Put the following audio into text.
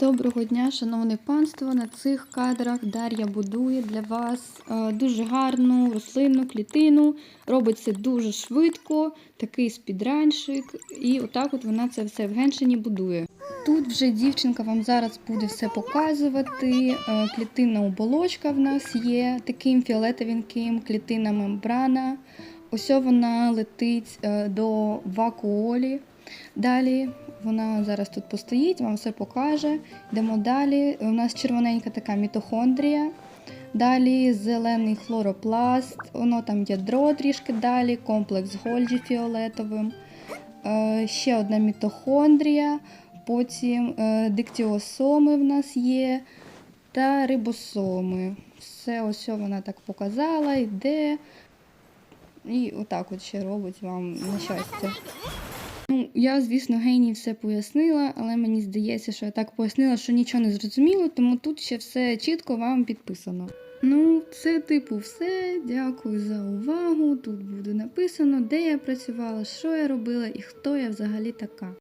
Доброго дня, шановне панство! На цих кадрах Дар'я будує для вас е, дуже гарну рослинну клітину. Робить це дуже швидко, такий спідранчик. І отак от вона це все в геншині будує. Тут вже дівчинка вам зараз буде все показувати. Е, Клітинна оболочка в нас є таким фіолетовеньким, клітинна мембрана. Ось вона летить е, до вакуолі. Далі вона зараз тут постоїть, вам все покаже. Йдемо далі. У нас червоненька така мітохондрія. Далі зелений хлоропласт, воно там ядро трішки далі, комплекс Гольджі фіолетовим. Е, ще одна мітохондрія, потім е, диктіосоми в нас є та рибосоми. Все ось вона так показала, йде. І отак от ще робить вам на щастя. Я, звісно, гейні все пояснила, але мені здається, що я так пояснила, що нічого не зрозуміло, тому тут ще все чітко вам підписано. Ну, це типу все. Дякую за увагу. Тут буде написано, де я працювала, що я робила і хто я взагалі така.